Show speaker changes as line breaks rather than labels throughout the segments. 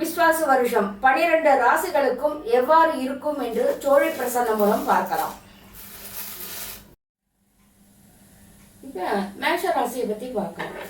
விஸ்வாச வருஷம் பனிரெண்டு ராசிகளுக்கும் எவ்வாறு இருக்கும் என்று சோழி பிரசன்னம் மூலம் பார்க்கலாம். மேஷ ராசியை பத்தி பார்க்கலாம்.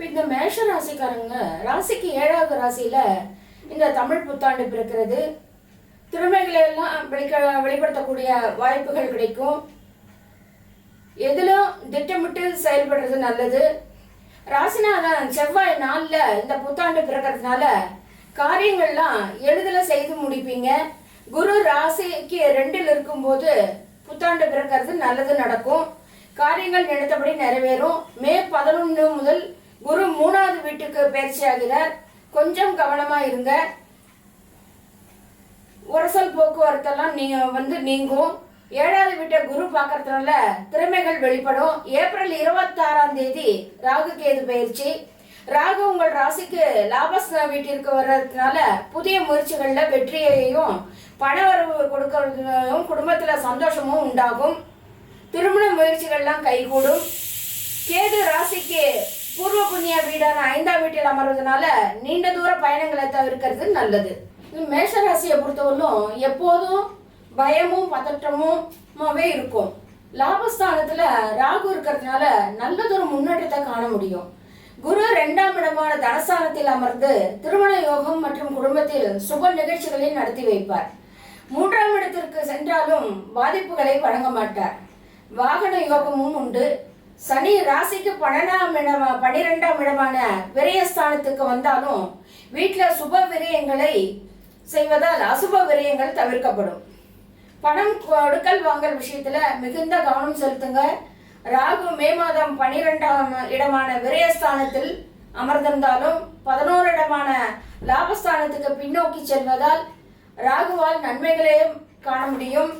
இப்போ இந்த மேஷ ராசிக்காரங்க ராசிக்கு ஏழாவது ராசியில இந்த தமிழ் புத்தாண்டு பிறக்கிறது. திறமைகளை எல்லாம் வெளிக்க வெளிப்படுத்தக்கூடிய வாய்ப்புகள் கிடைக்கும். எதிலும் திட்டமிட்டு செயல்படுறது நல்லது. ராசிநாதன் செவ்வாய் நாளில் இந்த புத்தாண்டு பிறக்கிறதுனால காரியங்கள்லாம் எளிதில் செய்து முடிப்பீங்க. குரு ராசிக்கு ரெண்டில் இருக்கும்போது புத்தாண்டு பிறக்கிறது நல்லது நடக்கும். காரியங்கள் நினைத்தபடி நிறைவேறும். மே பதினொன்று முதல் குரு மூணாவது வீட்டுக்கு பயிற்சி ஆகிறார். கொஞ்சம் கவனமா இருங்க. உரசல் போக்குவரத்தெல்லாம் நீங்க வந்து நீங்கும். ஏழாவது வீட்டை குரு பார்க்கறதுனால திறமைகள் வெளிப்படும். ஏப்ரல் இருபத்தாறாம் தேதி ராகு கேது பயிற்சி. ராகு உங்கள் ராசிக்கு லாபஸ்த வீட்டிற்கு வர்றதுனால புதிய முயற்சிகள்ல வெற்றியையும் பண வரவு கொடுக்கறதும் குடும்பத்துல சந்தோஷமும் உண்டாகும். திருமண முயற்சிகள்லாம் கைகூடும். கேது ராசிக்கு பூர்வ புண்ணிய வீடான ஐந்தாம் வீட்டில் அமர்வதனால நீண்ட தூர பயணங்களை தவிர்க்கிறது நல்லது. மேஷ ராசியை பொறுத்தவரையும் எப்போதும் பயமும் பதற்றமுமாவே இருக்கும். லாபஸ்தானத்துல ராகு இருக்கிறதுனால நல்லதொரு முன்னேற்றத்தை காண முடியும். குரு இரண்டாம் இடமான தனஸ்தானத்தில் அமர்ந்து திருமண யோகம் மற்றும் குடும்பத்தில் சுப நிகழ்ச்சிகளை நடத்தி வைப்பார். மூன்றாம் இடத்திற்கு சென்றாலும் பாதிப்புகளை வழங்க மாட்டார். வாகன யோகமும் உண்டு. சனி ராசிக்கு பன்னெண்டாம் இடம் பனிரெண்டாம் இடமான விரயஸ்தானத்துக்கு வந்தாலும் வீட்டில் சுப விரயங்களை செய்வதால் அசுப விரயங்கள் தவிர்க்கப்படும். பணம் கொடுக்கல் வாங்கல் விஷயத்துல மிகுந்த கவனம் செலுத்துங்க. ராகு மே மாதம் பனிரெண்டாம் இடமான விரயஸ்தானத்தில் அமர்ந்திருந்தாலும் பதினோரு இடமான லாபஸ்தானத்துக்கு பின்னோக்கி செல்வதால் ராகுவால் நன்மைகளையும் காண முடியும்.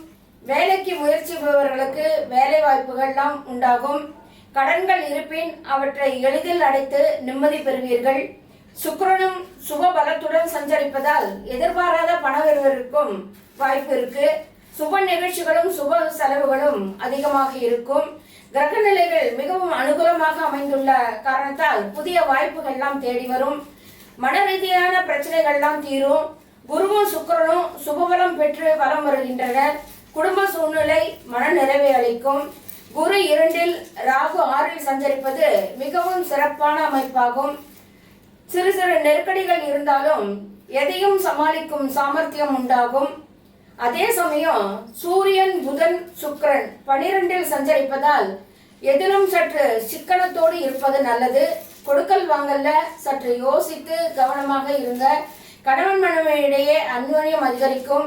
வேலைக்கு முயற்சி பெறுபவர்களுக்கு வேலை வாய்ப்புகள்லாம் உண்டாகும். கடன்கள் இருப்பின் அவற்றை எளிதில் அடைத்து நிம்மதி பெறுவீர்கள். சுக்கரனும் சுப பலத்துடன் சஞ்சரிப்பதால் எதிர்பாராத பணவரவிற்கும் வாய்ப்பு இருக்கு. சுப நிகழ்ச்சிகளும் சுப செலவுகளும் அதிகமாக இருக்கும். கிரக நிலைகள் மிகவும் அனுகூலமாக அமைந்துள்ள காரணத்தால் புதிய வாய்ப்புகள்லாம் தேடி வரும். மன ரீதியான பிரச்சனைகள்லாம் தீரும். குருவும் சுக்கரனும் சுபபலம் பெற்று வலம் வருகின்றனர். குடும்ப சூழ்நிலை மன நிறைவை அளிக்கும். குரு இரண்டில் ராகு ஆறில் சஞ்சரிப்பது மிகவும் சிறப்பான அமைப்பாகும். சிறு சிறு நெருக்கடிகள் இருந்தாலும் எதையும் சமாளிக்கும் சாமர்த்தியம் உண்டாகும். அதே சமயம் சூரியன் புதன் சுக்கிரன் பனிரெண்டில் சஞ்சரிப்பதால் எதிலும் சற்று சிக்கனத்தோடு இருப்பது நல்லது. கொடுக்கல் வாங்கல்ல சற்று யோசித்து கவனமாக இருங்க. கணவன் மனைவியிடையே அந்யோன்யம் அதிகரிக்கும்.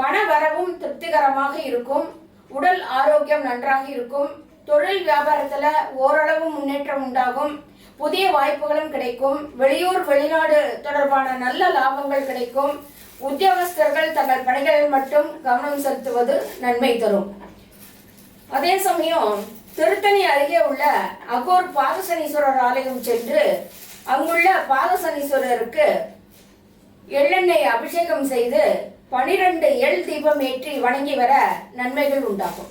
பண வரவும் திருப்திகரமாக இருக்கும். உடல் ஆரோக்கியம் நன்றாக இருக்கும். தொழில் வியாபாரத்துல ஓரளவு முன்னேற்றம் உண்டாகும். புதிய வாய்ப்புகளும் கிடைக்கும். வெளியூர் வெளிநாடு தொடர்பான நல்ல லாபங்கள் கிடைக்கும். உத்தியோகஸ்தர்கள் தங்கள் பணிகளில் மட்டும் கவனம் செலுத்துவது நன்மை தரும். அதே சமயம் திருத்தணி அருகே உள்ள அகோர் பாதசனீஸ்வரர் ஆலயம் சென்று அங்குள்ள பாதசனீஸ்வரருக்கு எள்ளெண்ணெய் அபிஷேகம் செய்து பனிரெண்டு எள் தீபம் ஏற்றி வணங்கி வர நன்மைகள் உண்டாகும்.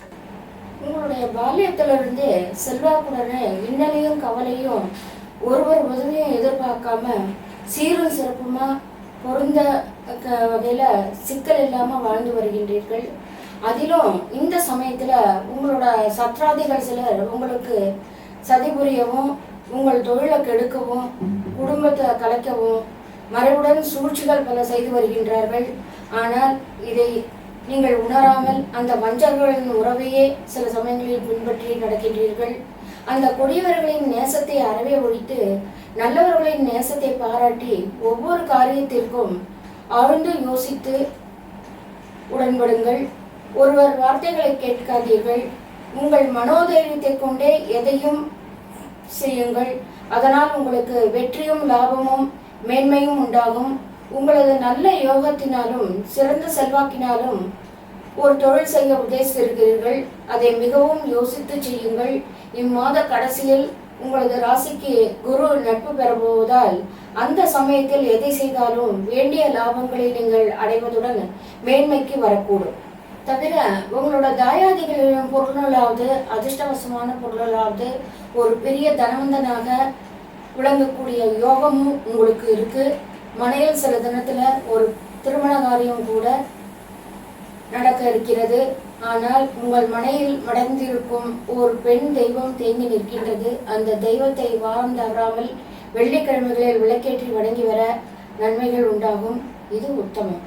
உங்களுடைய பால்யத்திலிருந்து செல்வாக்குடனே இன்னலையும் கவலையும் ஒருவர் உதவியும் எதிர்பார்க்காம சீரும் சிறப்புமா பொருந்த க- சிக்கல் இல்லாமல் வாழ்ந்து வருகின்றீர்கள். அதிலும் இந்த சமயத்தில் உங்களோட சத்ராதிகள் சிலர் உங்களுக்கு சதி புரியவும் உங்கள் தொழிலை கெடுக்கவும் குடும்பத்தை கலைக்கவும் மறைவுடன் சூழ்ச்சிகள் பல செய்து வருகின்றார்கள். ஆனால் இதை நீங்கள் உணராமல் அந்த வஞ்சகர்களின் உறவையே சில சமயங்களில் பின்பற்றி நடக்கின்றீர்கள். அந்த கொடியவர்களின் நேசத்தை அறவே ஒழித்து நல்லவர்களின் நேசத்தை பாராட்டி ஒவ்வொரு காரியத்திற்கும் ஆழ்ந்து யோசித்து உடன்படுங்கள். ஒருவர் வார்த்தைகளை கேட்காதீர்கள். உங்கள் மனோதைரியத்தை கொண்டே எதையும் செய்யுங்கள். அதனால் உங்களுக்கு வெற்றியும் லாபமும் மேன்மையும் உண்டாகும். உங்களது நல்ல யோகத்தினாலும் சிறந்த செல்வாக்கினாலும் ஒரு தொழில் செய்ய உத்தேசித்திருக்கிறீர்கள். அதை மிகவும் யோசித்து செய்யுங்கள். இம்மாத கடைசியில் உங்களது ராசிக்கு குரு நட்பு பெறப்போவதால் அந்த சமயத்தில் எதை செய்தாலும் வேண்டிய லாபங்களை நீங்கள் அடைவதுடன் மேன்மைக்கு வரக்கூடும். தவிர உங்களோட தாயாதிகளின் பொருளாவது அதிர்ஷ்டவசமான பொருளாவது ஒரு பெரிய தனவந்தனாக விளங்கக்கூடிய யோகமும் உங்களுக்கு இருக்குது மனையில் சில தினத்துல ஒரு திருமண காரியம் கூட நடக்க இருக்கிறது. ஆனால் உங்கள் மனையில் மடர்ந்திருக்கும் ஒரு பெண் தெய்வம் தேங்கி நிற்கின்றது. அந்த தெய்வத்தை வாரம் தவறாமல் வெள்ளிக்கிழமைகளில் விளக்கேற்றி வணங்கி வர நன்மைகள் உண்டாகும். இது உத்தமம்.